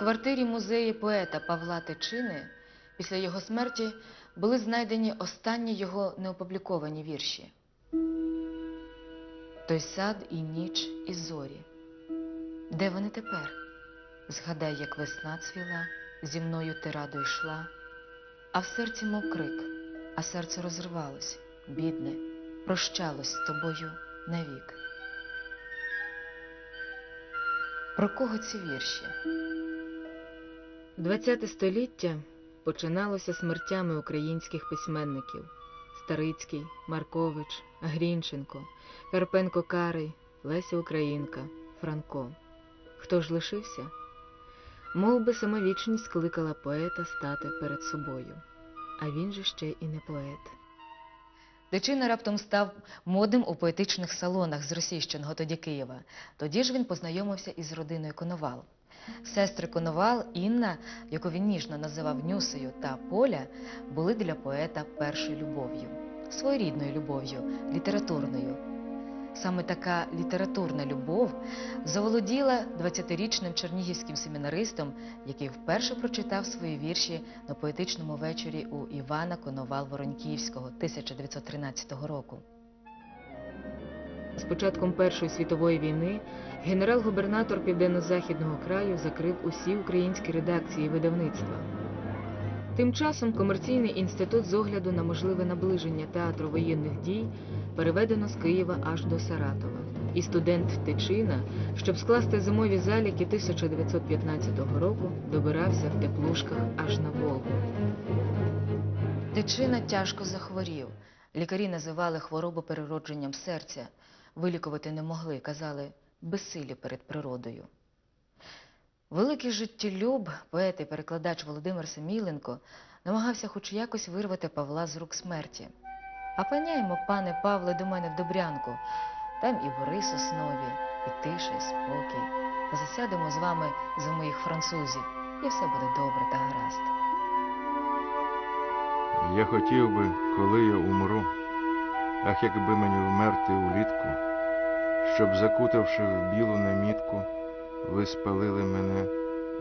квартирі музеї поета Павла Тичини після його смерті були знайдені останні його неопубліковані вірші. Той сад і ніч, і зорі. Де вони тепер? Згадай, як весна цвіла, зі мною ти радо йшла, а в серці мов крик, а серце розривалось, бідне, прощалось з тобою навік. Про кого ці вірші? ХХ століття починалося смертями українських письменників Старицький, Маркович, Грінченко, Карпенко Карий, Леся Українка, Франко. Хто ж лишився? Мов би самовічність кликала поета стати перед собою, а він же ще і не поет. Дичина раптом став модним у поетичних салонах з Російщиного тоді Києва. Тоді ж він познайомився із родиною Коновал. Сестри Коновал, Інна, яку він ніжно називав Нюсею, та Поля були для поета першою любов'ю, своєрідною любов'ю, літературною. Саме така літературна любов заволоділа 20-річним чернігівським семінаристом, який вперше прочитав свої вірші на поетичному вечорі у Івана Коновал Вороньківського 1913 року. З початком Першої світової війни генерал-губернатор Південно-Західного краю закрив усі українські редакції видавництва. Тим часом комерційний інститут з огляду на можливе наближення театру воєнних дій переведено з Києва аж до Саратова. І студент Тичина, щоб скласти зимові заліки 1915 року, добирався в теплушках аж на Волгу. Тичина тяжко захворів. Лікарі називали хворобу переродженням серця. Вилікувати не могли, казали безсилі перед природою. Великий життєлюб, поет і перекладач Володимир Семіленко намагався хоч якось вирвати Павла з рук смерті. А паняймо, пане Павле, до мене в Добрянку. Там і бори соснові, і тиша, і спокій. Та засядемо з вами за моїх французів, і все буде добре та гаразд. Я хотів би, коли я умру, ах, якби мені вмерти улітку, щоб, закутавши в білу намітку, ви спалили мене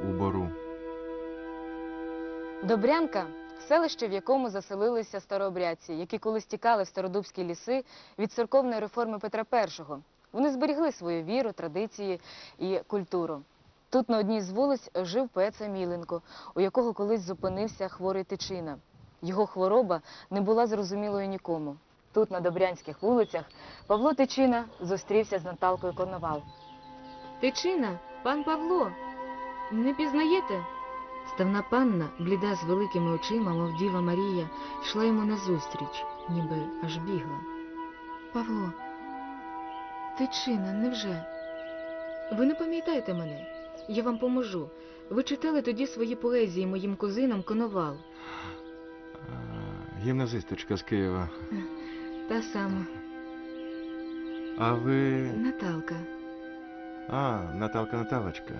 у бору. Добрянка селище, в якому заселилися старообрядці, які колись тікали в стародубські ліси від церковної реформи Петра І. Вони зберігли свою віру, традиції і культуру. Тут на одній з вулиць жив поет Саміленко, у якого колись зупинився хворий тичина. Його хвороба не була зрозумілою нікому. Тут, на Добрянських вулицях, Павло Тичина зустрівся з Наталкою Коновал. Тичина, пан Павло, не пізнаєте? Ставна панна, бліда з великими очима, мов діва Марія, йшла йому назустріч, ніби аж бігла. Павло, Тичина, невже? Ви не пам'ятаєте мене? Я вам поможу. Ви читали тоді свої поезії моїм кузинам Коновал. Гімназисточка з Києва. Та сама А ви. Наталка. А, Наталка Наталочка.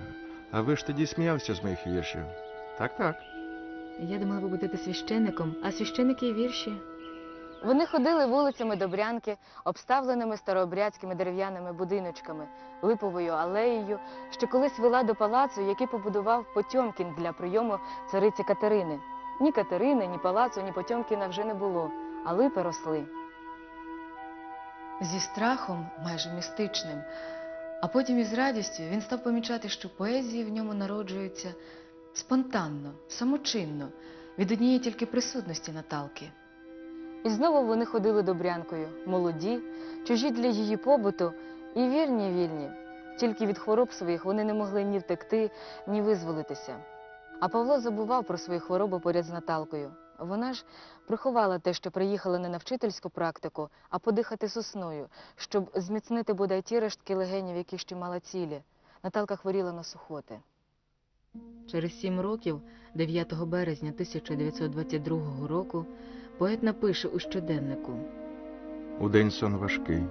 А ви ж тоді сміялися з моїх віршів. Так, так. Я думала, ви будете священником, а священники і вірші. Вони ходили вулицями Добрянки, обставленими старообрядськими дерев'яними будиночками, липовою алеєю, що колись вела до палацу, який побудував Потьомкін для прийому цариці Катерини. Ні Катерини, ні палацу, ні Потьомкіна вже не було, а липи росли. Зі страхом, майже містичним, а потім із радістю він став помічати, що поезії в ньому народжуються спонтанно, самочинно, від однієї тільки присутності Наталки. І знову вони ходили добрянкою, молоді, чужі для її побуту і вільні вільні. Тільки від хвороб своїх вони не могли ні втекти, ні визволитися. А Павло забував про свою хворобу поряд з Наталкою. Вона ж приховала те, що приїхала не на вчительську практику, а подихати сосною, щоб зміцнити бодай ті рештки легенів, які ще мала цілі. Наталка хворіла на сухоти. Через сім років, 9 березня 1922 року, поет напише у щоденнику. Удень сон важкий.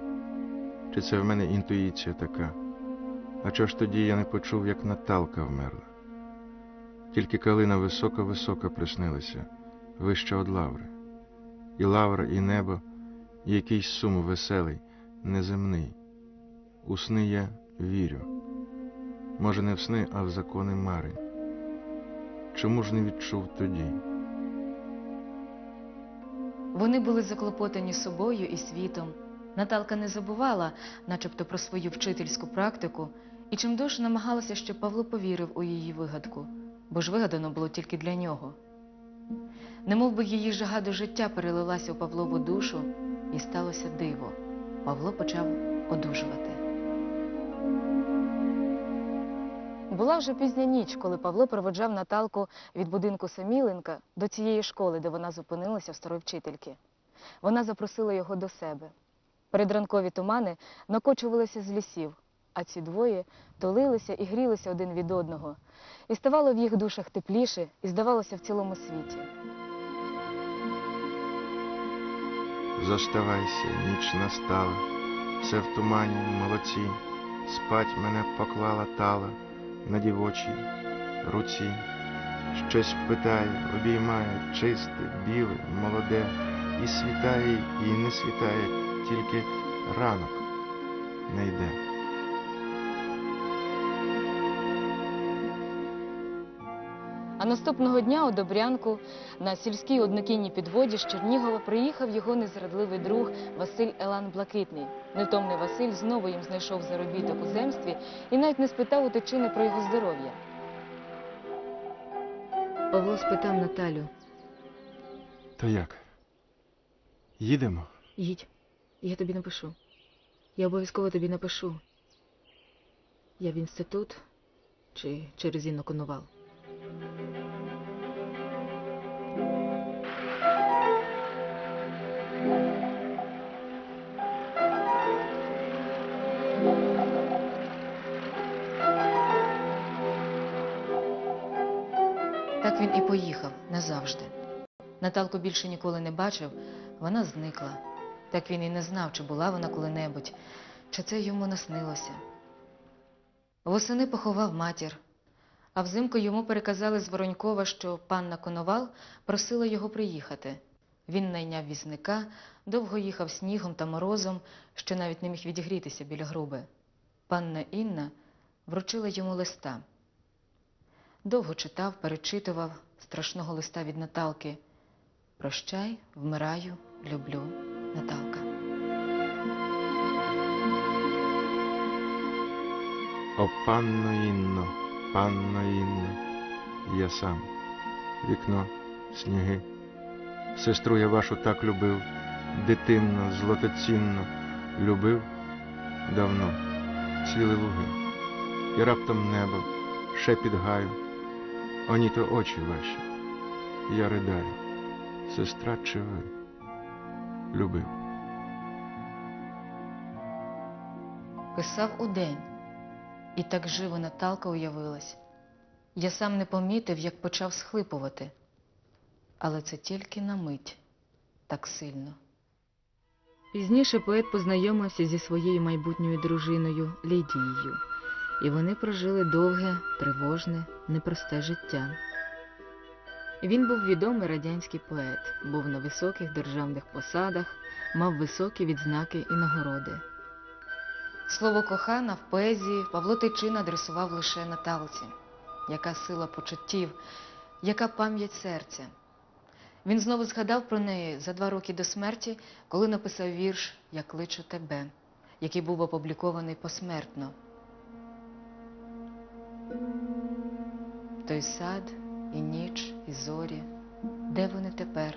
Чи це в мене інтуїція така? А чого ж тоді я не почув, як Наталка вмерла? Тільки калина високо-високо приснилася, вище од лаври. І лавра, і небо, і якийсь сум веселий, неземний. У сни я вірю. Може, не в сни, а в закони мари. чому ж не відчув тоді? Вони були заклопотані собою і світом. Наталка не забувала, начебто, про свою вчительську практику, і чимдуж намагалася, щоб Павло повірив у її вигадку, бо ж вигадано було тільки для нього. Немов би її жага до життя перелилася у Павлову душу, і сталося диво. Павло почав одужувати. Була вже пізня ніч, коли Павло проводжав Наталку від будинку Саміленка до цієї школи, де вона зупинилася в старої вчительки. Вона запросила його до себе. Передранкові тумани накочувалися з лісів, а ці двоє тулилися і грілися один від одного. І ставало в їх душах тепліше, і здавалося в цілому світі. Зоставайся, ніч настала, все в тумані, молодці, спать мене поклала тала на дівочій руці. Щось питає, обіймає, чисте, біле, молоде, і світає, і не світає, тільки ранок не йде. А наступного дня у Добрянку на сільській однокінній підводі з Чернігова приїхав його незрадливий друг Василь Елан Блакитний. Невтомний Василь знову їм знайшов заробіток у земстві і навіть не спитав у Тичини про його здоров'я. Павло спитав Наталю. То як? Їдемо? Їдь, я тобі напишу. Я обов'язково тобі напишу. Я в інститут чи через Інну Він і поїхав назавжди. Наталку більше ніколи не бачив, вона зникла. Так він і не знав, чи була вона коли-небудь, чи це йому наснилося. Восени поховав матір, а взимку йому переказали з Воронькова, що панна Коновал просила його приїхати. Він найняв візника, довго їхав снігом та морозом, що навіть не міг відігрітися біля груби. Панна Інна вручила йому листа. Довго читав, перечитував страшного листа від Наталки. Прощай, вмираю, люблю, Наталка. О, панно Інно, панно Інно, я сам, вікно, сніги. Сестру я вашу так любив, дитинно, злотоцінно, любив давно, цвіли луги, і раптом небо, шепіт гаю, оні то очі ваші, я ридаю, сестра чи ви любив. Писав удень, і так живо Наталка уявилась. Я сам не помітив, як почав схлипувати. Але це тільки на мить так сильно. Пізніше поет познайомився зі своєю майбутньою дружиною Лідією, і вони прожили довге, тривожне, непросте життя. Він був відомий радянський поет, був на високих державних посадах, мав високі відзнаки і нагороди. Слово кохана в поезії Павло Тичина адресував лише Наталці. Яка сила почуттів, яка пам'ять серця. Він знову згадав про неї за два роки до смерті, коли написав вірш Я кличу тебе, який був опублікований посмертно. Той сад, і ніч, і зорі, де вони тепер?